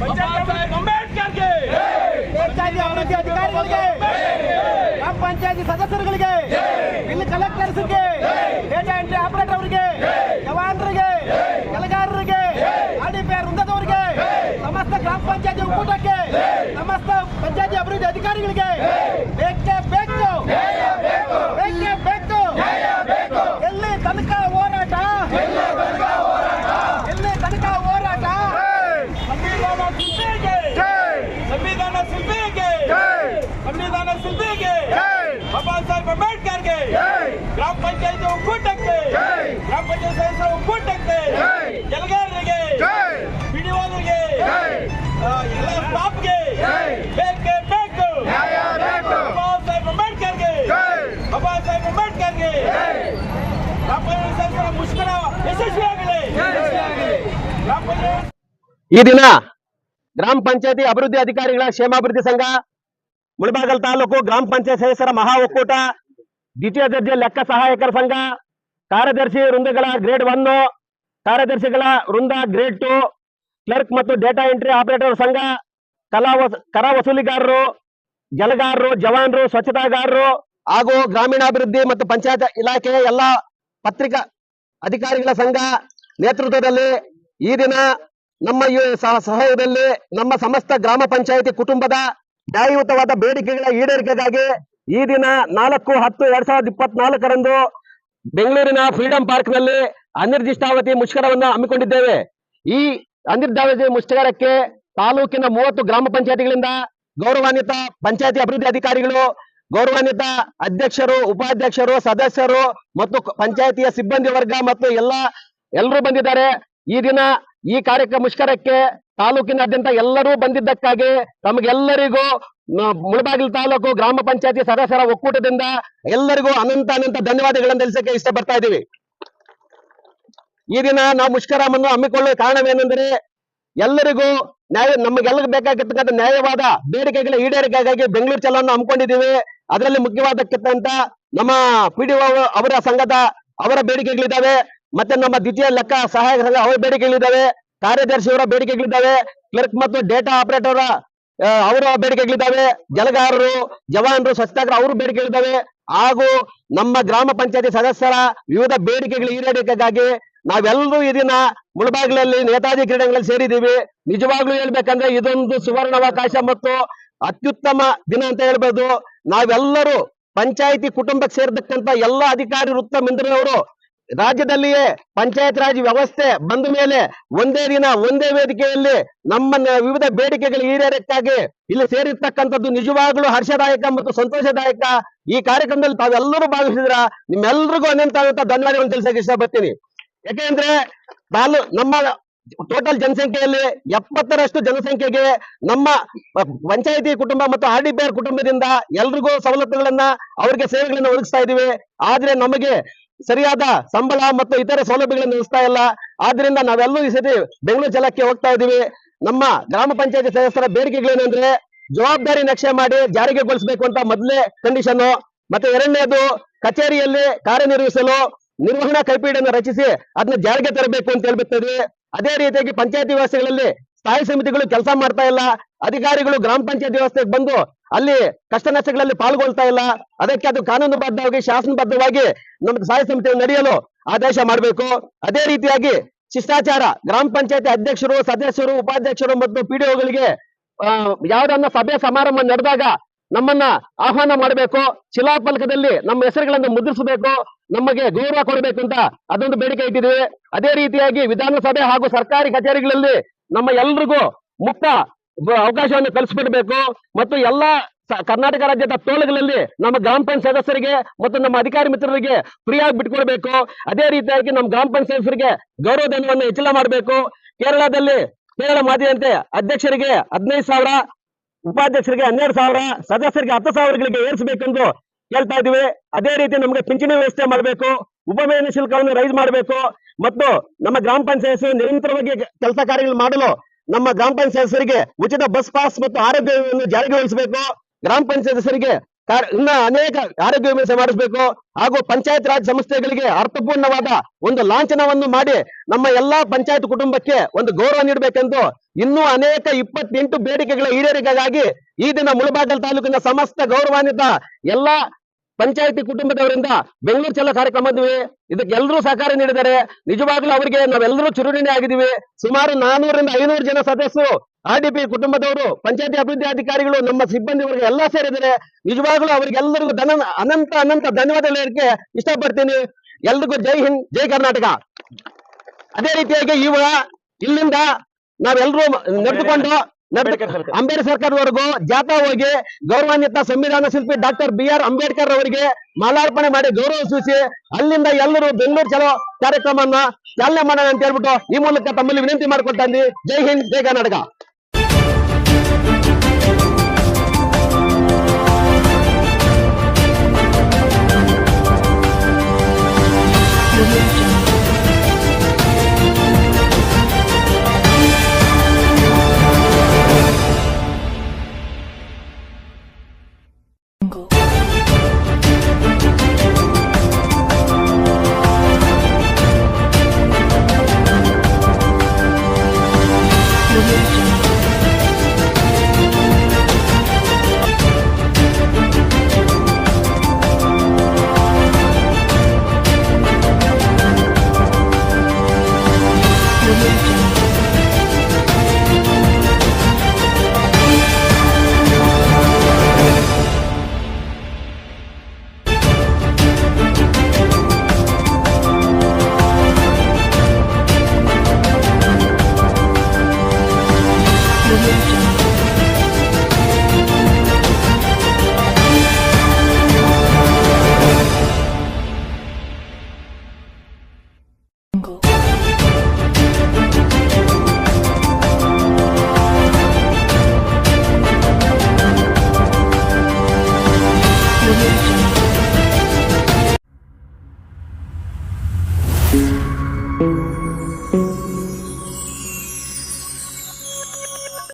ಪಂಚಾಯತ್ ಅಂಬೇಡ್ಕರ್ಗೆ. ಪಂಚಾಯತಿ ಅಭಿವೃದ್ಧಿ ಅಧಿಕಾರಿಗಳಿಗೆ. ಗ್ರಾಮ ಪಂಚಾಯತಿ ಸದಸ್ಯರುಗಳಿಗೆ. ಬಿಲ್ ಕಲೆಕ್ಟರ್ಸ್ಗೆ ಡೇಟಾ ಎಂಟ್ರಿ ಆಪರೇಟರ್ ಅವರಿಗೆ. ಜವಾನರಿಗೆ. ಕೆಲಗಾರರಿಗೆ ಆರ್ಡಿಪಿಆರ್ ವೃಂದದವರಿಗೆ. ಸಮಸ್ತ ಗ್ರಾಮ ಪಂಚಾಯತಿ ಒಕ್ಕೂಟಕ್ಕೆ. ಸಮಸ್ತ ಪಂಚಾಯತಿ ಅಭಿವೃದ್ಧಿ ಅಧಿಕಾರಿಗಳಿಗೆ ಬೇಕೇ ಬೇಕು ಬೇಕೇ ಬೇಕು ಎಲ್ಲಿ ತನಕ ಹೋರಾಟ ಎಲ್ಲಿ ತನಕ ಹೋರಾಟ ಸಂವಿಧಾನ ಶಿಲ್ಪಿಗೆ ಸಂವಿಧಾನ ಶಿಲ್ಪಿಗೆ ಸಂವಿಧಾನ ಶಿಲ್ಪಿಗೆ ಬಾಬಾ ಸಾಹೇಬ್ ಅಂಬೇಡ್ಕರ್ಗೆ. ಗ್ರಾಮ ಪಂಚಾಯತ್ ಒಕ್ಕೂಟಕ್ಕೆ ಗ್ರಾಮ ಪಂಚಾಯತ್ ಸದಸ್ಯರ ಒಕ್ಕೂಟಕ್ಕೆ ಕೆಲಗಾರರಿಗೆ ಎಲ್ಲ ಸ್ಟಾಫ್ಗೆ. ಬೇಕೇ ಬೇಕು. ಬಾಬಾ ಸಾಹೇಬ್ ಅಂಬೇಡ್ಕರ್ಗೆ. ಬಾಬಾ ಸಾಹೇಬ್ ಅಂಬೇಡ್ಕರ್ಗೆ. ಗ್ರಾಮ ಪಂಚಾಯತ್ ಸದಸ್ಯರ ಮುಷ್ಕರ ಯಶಸ್ವಿಯಾಗಲಿ ಗ್ರಾಮ ಪಂಚಾಯತ್ ಈ ದಿನ ಗ್ರಾಮ ಪಂಚಾಯತಿ ಅಭಿವೃದ್ಧಿ ಅಧಿಕಾರಿಗಳ ಕ್ಷೇಮಾಭಿವೃದ್ಧಿ ಸಂಘ ಮುಳಬಾಗಲ್ ತಾಲೂಕು ಗ್ರಾಮ ಪಂಚಾಯತ್ ಸದಸ್ಯರ ಮಹಾ ಒಕ್ಕೂಟ ದ್ವಿತೀಯ ದರ್ಜೆ ಲೆಕ್ಕ ಸಹಾಯಕರ ಸಂಘ, ಕಾರ್ಯದರ್ಶಿ ವೃಂದಗಳ ಗ್ರೇಡ್ ಒನ್ ಕಾರ್ಯದರ್ಶಿಗಳ ವೃಂದ ಗ್ರೇಡ್ ಟು, ಕ್ಲರ್ಕ್ ಮತ್ತು ಡೇಟಾ ಎಂಟ್ರಿ ಆಪರೇಟರ್ ಸಂಘ, ಕಲಾ ಕರ ವಸೂಲಿಗಾರರು, ಜಲಗಾರರು, ಜವಾನರು, ಸ್ವಚ್ಛತಾಗಾರರು ಹಾಗೂ ಗ್ರಾಮೀಣಾಭಿವೃದ್ಧಿ ಮತ್ತು ಪಂಚಾಯತ್ ಇಲಾಖೆಯ ಎಲ್ಲ ಪತ್ರಿಕಾ ಅಧಿಕಾರಿಗಳ ಸಂಘ ನೇತೃತ್ವದಲ್ಲಿ ಈ ದಿನ ನಮ್ಮ ಸಹಯೋಗದಲ್ಲಿ ನಮ್ಮ ಸಮಸ್ತ ಗ್ರಾಮ ಪಂಚಾಯತಿ ಕುಟುಂಬದ ನ್ಯಾಯಯುತವಾದ ಬೇಡಿಕೆಗಳ ಈಡೇರಿಕೆಗಾಗಿ ಈ ದಿನ ನಾಲ್ಕು ಹತ್ತು ಎರಡ್ ಸಾವಿರದ ಇಪ್ಪತ್ನಾಲ್ಕರಂದು ಬೆಂಗಳೂರಿನ ಫ್ರೀಡಂ ಪಾರ್ಕ್ನಲ್ಲಿ ಅನಿರ್ದಿಷ್ಟಾವಧಿ ಮುಷ್ಕರವನ್ನು ಹಮ್ಮಿಕೊಂಡಿದ್ದೇವೆ. ಈ ಅನಿರ್ದಿಷ್ಟಾವಧಿ ಮುಷ್ಕರಕ್ಕೆ ತಾಲೂಕಿನ ಮೂವತ್ತು ಗ್ರಾಮ ಪಂಚಾಯತಿಗಳಿಂದ ಗೌರವಾನ್ವಿತ ಪಂಚಾಯತಿ ಅಭಿವೃದ್ಧಿ ಅಧಿಕಾರಿಗಳು, ಗೌರವಾನ್ವಿತ ಅಧ್ಯಕ್ಷರು, ಉಪಾಧ್ಯಕ್ಷರು, ಸದಸ್ಯರು ಮತ್ತು ಪಂಚಾಯತಿಯ ಸಿಬ್ಬಂದಿ ವರ್ಗ ಮತ್ತು ಎಲ್ಲ ಎಲ್ಲರೂ ಬಂದಿದ್ದಾರೆ. ಈ ದಿನ ಈ ಕಾರ್ಯಕ್ರಮ ಮುಷ್ಕರಕ್ಕೆ ತಾಲೂಕಿನಾದ್ಯಂತ ಎಲ್ಲರೂ ಬಂದಿದ್ದಕ್ಕಾಗಿ ತಮಗೆಲ್ಲರಿಗೂ ಮುಳಬಾಗಿಲು ತಾಲೂಕು ಗ್ರಾಮ ಪಂಚಾಯತಿ ಸದಸ್ಯರ ಒಕ್ಕೂಟದಿಂದ ಎಲ್ಲರಿಗೂ ಅನಂತ ಅನಂತ ಧನ್ಯವಾದಗಳನ್ನು ತಿಳಿಸಕ್ಕೆ ಇಷ್ಟಪಡ್ತಾ ಇದ್ದೀವಿ. ಈ ದಿನ ನಾವು ಮುಷ್ಕರವನ್ನು ಹಮ್ಮಿಕೊಳ್ಳುವ ಕಾರಣವೇನೆಂದರೆ ಎಲ್ಲರಿಗೂ ನ್ಯಾಯ, ನಮಗೆಲ್ಲರಿಗೂ ಬೇಕಾಗಿರ್ತಕ್ಕಂಥ ನ್ಯಾಯವಾದ ಬೇಡಿಕೆಗಳ ಈಡೇರಿಕೆಗಾಗಿ ಬೆಂಗಳೂರು ಚಲವನ್ನು ಹಮ್ಮಿಕೊಂಡಿದ್ದೀವಿ. ಅದರಲ್ಲಿ ಮುಖ್ಯವಾದಕ್ಕಿಂತ ನಮ್ಮ ಪಿಡಿಒ ಅವರ ಸಂಘದ ಅವರ ಬೇಡಿಕೆಗಳಿದ್ದಾವೆ. ಮತ್ತೆ ನಮ್ಮ ದ್ವಿತೀಯ ಲೆಕ್ಕ ಸಹಾಯಕ ಸಂಘ ಅವರ ಬೇಡಿಕೆಗಳಿದ್ದಾವೆ. ಕಾರ್ಯದರ್ಶಿಯವರ ಬೇಡಿಕೆಗಳಿದ್ದಾವೆ. ಕ್ಲರ್ಕ್ ಮತ್ತು ಡೇಟಾ ಆಪರೇಟರ್ ಅವರ ಬೇಡಿಕೆಗಳಿದ್ದಾವೆ. ಜಲಗಾರರು, ಜವಾನರು ಸ್ವಚ್ಛತಾಗ್ರ ಅವರು ಬೇಡಿಕೆಗಳಿದ್ದಾವೆ. ಹಾಗೂ ನಮ್ಮ ಗ್ರಾಮ ಪಂಚಾಯತಿ ಸದಸ್ಯರ ವಿವಿಧ ಬೇಡಿಕೆಗಳು ಈಡೇರಿಕೆಗಾಗಿ ನಾವೆಲ್ಲರೂ ಈ ದಿನ ಮುಳಬಾಗಿಲಲ್ಲಿ ನೇತಾಜಿ ಕ್ರೀಡೆಗಳಲ್ಲಿ ಸೇರಿದ್ದೀವಿ. ನಿಜವಾಗ್ಲೂ ಹೇಳ್ಬೇಕಂದ್ರೆ ಇದೊಂದು ಸುವರ್ಣಾವಕಾಶ ಮತ್ತು ಅತ್ಯುತ್ತಮ ದಿನ ಅಂತ ಹೇಳ್ಬೋದು. ನಾವೆಲ್ಲರೂ ಪಂಚಾಯಿತಿ ಕುಟುಂಬಕ್ಕೆ ಸೇರಿರ್ತಕ್ಕಂಥ ಎಲ್ಲ ಅಧಿಕಾರಿ ವೃತ್ತ ಮಿಂದ್ರವರು ರಾಜ್ಯದಲ್ಲಿಯೇ ಪಂಚಾಯತ್ ರಾಜ್ ವ್ಯವಸ್ಥೆ ಬಂದ ಮೇಲೆ ಒಂದೇ ದಿನ, ಒಂದೇ ವೇದಿಕೆಯಲ್ಲಿ ನಮ್ಮ ವಿವಿಧ ಬೇಡಿಕೆಗಳ ಈಡೇರಕ್ಕಾಗಿ ಇಲ್ಲಿ ಸೇರಿರ್ತಕ್ಕಂಥದ್ದು ನಿಜವಾಗ್ಲೂ ಹರ್ಷದಾಯಕ ಮತ್ತು ಸಂತೋಷದಾಯಕ ಈ ಕಾರ್ಯಕ್ರಮದಲ್ಲಿ ತಾವೆಲ್ಲರೂ ಭಾಗವಹಿಸಿದ್ರ ನಿಮ್ಮೆಲ್ಲರಿಗೂ ಅನಂತ ಅನಂತ ಧನ್ಯವಾದಗಳನ್ನು ತಿಳಿಸಕ್ಕೆ ಇಷ್ಟಪಡ್ತೀನಿ. ಯಾಕೆಂದ್ರೆ ತಾಲೂ ನಮ್ಮ ಟೋಟಲ್ ಜನಸಂಖ್ಯೆಯಲ್ಲಿ ಎಪ್ಪತ್ತರಷ್ಟು ಜನಸಂಖ್ಯೆಗೆ ನಮ್ಮ ಪಂಚಾಯತಿ ಕುಟುಂಬ ಮತ್ತು ಆರ್ ಡಿ ಕುಟುಂಬದಿಂದ ಎಲ್ರಿಗೂ ಸವಲತ್ತುಗಳನ್ನ ಅವರಿಗೆ ಸೇವೆಗಳನ್ನ ಒದಗಿಸ್ತಾ ಇದೀವಿ ಆದ್ರೆ ನಮಗೆ ಸರಿಯಾದ ಸಂಬಳ ಮತ್ತು ಇತರೆ ಸೌಲಭ್ಯಗಳನ್ನು ನಿಲ್ಲಿಸ್ತಾ ಇಲ್ಲ. ಆದ್ರಿಂದ ನಾವೆಲ್ಲೂ ಈ ಸತಿ ಬೆಂಗಳೂರು ಜಲಕ್ಕೆ ಹೋಗ್ತಾ ಇದೀವಿ. ನಮ್ಮ ಗ್ರಾಮ ಪಂಚಾಯತಿ ಸದಸ್ಯರ ಬೇಡಿಕೆಗಳೇನೆಂದ್ರೆ ಜವಾಬ್ದಾರಿ ನಕ್ಷೆ ಮಾಡಿ ಜಾರಿಗೆಗೊಳಿಸಬೇಕು ಅಂತ ಮೊದಲೇ ಕಂಡೀಷನ್ ಮತ್ತೆ ಎರಡನೇದು ಕಚೇರಿಯಲ್ಲಿ ಕಾರ್ಯನಿರ್ವಹಿಸಲು ನಿರ್ವಹಣಾ ಕೈಪಿಡಿಯನ್ನು ರಚಿಸಿ ಅದನ್ನ ಜಾರಿಗೆ ತರಬೇಕು ಅಂತ ಹೇಳ್ಬಿಡ್ತದೆ ಅದೇ ರೀತಿಯಾಗಿ ಪಂಚಾಯತಿ ವ್ಯವಸ್ಥೆಗಳಲ್ಲಿ ಸ್ಥಾಯಿ ಸಮಿತಿಗಳು ಕೆಲಸ ಮಾಡ್ತಾ ಇಲ್ಲ. ಅಧಿಕಾರಿಗಳು ಗ್ರಾಮ ಪಂಚಾಯತ್ ವ್ಯವಸ್ಥೆಗೆ ಬಂದು ಅಲ್ಲಿ ಕಷ್ಟ ನಷ್ಟಗಳಲ್ಲಿ ಪಾಲ್ಗೊಳ್ತಾ ಇಲ್ಲ. ಅದಕ್ಕೆ ಅದು ಕಾನೂನುಬದ್ಧವಾಗಿ, ಶಾಸನಬದ್ಧವಾಗಿ ನಮ್ಗೆ ಸಹಾಯ ಸಮಿತಿ ನಡೆಯಲು ಆದೇಶ ಮಾಡಬೇಕು. ಅದೇ ರೀತಿಯಾಗಿ ಶಿಷ್ಟಾಚಾರ, ಗ್ರಾಮ ಪಂಚಾಯತಿ ಅಧ್ಯಕ್ಷರು, ಸದಸ್ಯರು, ಉಪಾಧ್ಯಕ್ಷರು ಮತ್ತು ಪಿಡಿಒಗಳಿಗೆ ಯಾವ್ದನ್ನ ಸಭೆ ಸಮಾರಂಭ ನಡೆದಾಗ ನಮ್ಮನ್ನ ಆಹ್ವಾನ ಮಾಡಬೇಕು. ಶಿಲಾಫಲಕದಲ್ಲಿ ನಮ್ಮ ಹೆಸರುಗಳನ್ನು ಮುದ್ರಿಸಬೇಕು. ನಮಗೆ ಗೌರವ ಕೊಡಬೇಕು ಅಂತ ಅದೊಂದು ಬೇಡಿಕೆ ಇಟ್ಟಿದ್ದೀವಿ. ಅದೇ ರೀತಿಯಾಗಿ ವಿಧಾನಸಭೆ ಹಾಗೂ ಸರ್ಕಾರಿ ಕಚೇರಿಗಳಲ್ಲಿ ನಮ್ಮ ಎಲ್ರಿಗೂ ಮುಕ್ತ ಅವಕಾಶವನ್ನು ಕಲ್ಪಿಸ್ಬಿಡ್ಬೇಕು ಮತ್ತು ಎಲ್ಲಾ ಕರ್ನಾಟಕ ರಾಜ್ಯದ ಟೋಲ್ಗಳಲ್ಲಿ ನಮ್ಮ ಗ್ರಾಮ ಪಂಚಾಯತ್ ಸದಸ್ಯರಿಗೆ ಮತ್ತು ನಮ್ಮ ಅಧಿಕಾರಿ ಮಿತ್ರರಿಗೆ ಫ್ರೀಯಾಗಿ ಬಿಟ್ಕೊಡ್ಬೇಕು. ಅದೇ ರೀತಿಯಾಗಿ ನಮ್ಮ ಗ್ರಾಮ ಪಂಚಾಯತ್ ಸದಸ್ಯರಿಗೆ ಗೌರವಧನವನ್ನು ಹೆಚ್ಚಳ ಮಾಡಬೇಕು. ಕೇರಳದಲ್ಲಿ ಕೇರಳ ಮಾದರಿಯಂತೆ ಅಧ್ಯಕ್ಷರಿಗೆ ಹದಿನೈದು ಸಾವಿರ, ಉಪಾಧ್ಯಕ್ಷರಿಗೆ ಹನ್ನೆರಡು ಸಾವಿರ, ಸದಸ್ಯರಿಗೆ ಹತ್ತು ಸಾವಿರಗಳಿಗೆ ಏರಿಸಬೇಕೆಂದು ಕೇಳ್ತಾ ಇದೀವಿ ಅದೇ ರೀತಿ ನಮಗೆ ಪಿಂಚಣಿ ವ್ಯವಸ್ಥೆ ಮಾಡಬೇಕು. ಉಪಮೇಯನ ಶುಲ್ಕವನ್ನು ರೈಸ್ ಮಾಡಬೇಕು. ಮತ್ತು ನಮ್ಮ ಗ್ರಾಮ ಪಂಚಾಯತ್ ನಿರಂತರವಾಗಿ ಕೆಲಸ ಕಾರ್ಯಗಳು ಮಾಡಲು ನಮ್ಮ ಗ್ರಾಮ ಪಂಚಾಯತ್ ಸದಸ್ಯರಿಗೆ ಉಚಿತ ಬಸ್ ಪಾಸ್ ಮತ್ತು ಆರೋಗ್ಯ ವಿಮೆಯನ್ನು ಜಾರಿಗೊಳಿಸಬೇಕು ಗ್ರಾಮ ಪಂಚಾಯತ್ ಸದಸ್ಯರಿಗೆ ಇನ್ನ ಅನೇಕ ಆರೋಗ್ಯ ವಿಮೆ ಮಾಡಿಸಬೇಕು. ಹಾಗೂ ಪಂಚಾಯತ್ ರಾಜ್ ಸಂಸ್ಥೆಗಳಿಗೆ ಅರ್ಥಪೂರ್ಣವಾದ ಒಂದು ಲಾಂಛನವನ್ನು ಮಾಡಿ ನಮ್ಮ ಎಲ್ಲಾ ಪಂಚಾಯತ್ ಕುಟುಂಬಕ್ಕೆ ಒಂದು ಗೌರವ ನೀಡಬೇಕೆಂದು ಇನ್ನೂ ಅನೇಕ ಇಪ್ಪತ್ತೆಂಟು ಬೇಡಿಕೆಗಳ ಈಡೇರಿಕೆಗಾಗಿ ಈ ದಿನ ಮುಳಬಾಗಲ್ ತಾಲೂಕಿನ ಸಮಸ್ತ ಗೌರವಾನ್ವಿತ ಎಲ್ಲಾ ಪಂಚಾಯತಿ ಕುಟುಂಬದವರಿಂದ ಬೆಂಗಳೂರು ಚಲೋ ಇದಕ್ಕೆ ಎಲ್ಲರೂ ಸಹಕಾರ ನೀಡಿದ್ದಾರೆ. ನಿಜವಾಗ್ಲೂ ಅವರಿಗೆ ನಾವೆಲ್ಲರೂ ಚುರುಣಿನೇ ಆಗಿದ್ದೀವಿ. ಸುಮಾರು ನಾನೂರರಿಂದ ಐನೂರು ಜನ ಸದಸ್ಯರು ಆರ್ ಕುಟುಂಬದವರು, ಪಂಚಾಯತಿ ಅಭಿವೃದ್ಧಿ ಅಧಿಕಾರಿಗಳು, ನಮ್ಮ ಸಿಬ್ಬಂದಿ ವರ್ಗ ಎಲ್ಲ ಸೇರಿದ್ದಾರೆ. ನಿಜವಾಗ್ಲೂ ಅವರಿಗೆಲ್ಲರಿಗೂ ಧನ, ಅನಂತ ಅನಂತ ಧನ್ಯವಾದ ಹೇಳಕ್ಕೆ ಇಷ್ಟಪಡ್ತೀನಿ. ಎಲ್ರಿಗೂ ಜೈ ಹಿಂದ್, ಜೈ ಕರ್ನಾಟಕ. ಅದೇ ರೀತಿಯಾಗಿ ಇವಾಗ ಇಲ್ಲಿಂದ ನಾವೆಲ್ಲರೂ ನಡೆದುಕೊಂಡು ನಡೆದು ಅಂಬೇಡ್ಕರ್ ಸರ್ಕಾರದವರೆಗೂ ಜಾಥಾ ಹೋಗಿ ಗೌರವಾನ್ವಿತ ಸಂವಿಧಾನ ಶಿಲ್ಪಿ ಡಾಕ್ಟರ್ ಬಿ ಆರ್ ಅಂಬೇಡ್ಕರ್ ಅವರಿಗೆ ಮಾಲಾರ್ಪಣೆ ಮಾಡಿ ಗೌರವ ಸೂಚಿಸಿ ಅಲ್ಲಿಂದ ಎಲ್ಲರೂ ಬೆಂಗಳೂರು ಚಲೋ ಕಾರ್ಯಕ್ರಮವನ್ನ ಚಾಲನೆ ಮಾಡೋಣ ಅಂತ ಹೇಳ್ಬಿಟ್ಟು ಈ ಮೂಲಕ ತಮ್ಮಲ್ಲಿ ವಿನಂತಿ ಮಾಡ್ಕೊಳ್ತಾ ಇದ್ದೀನಿ. ಜೈ ಹಿಂದ್ ಜೈ ಕರ್ನಾಟಕ.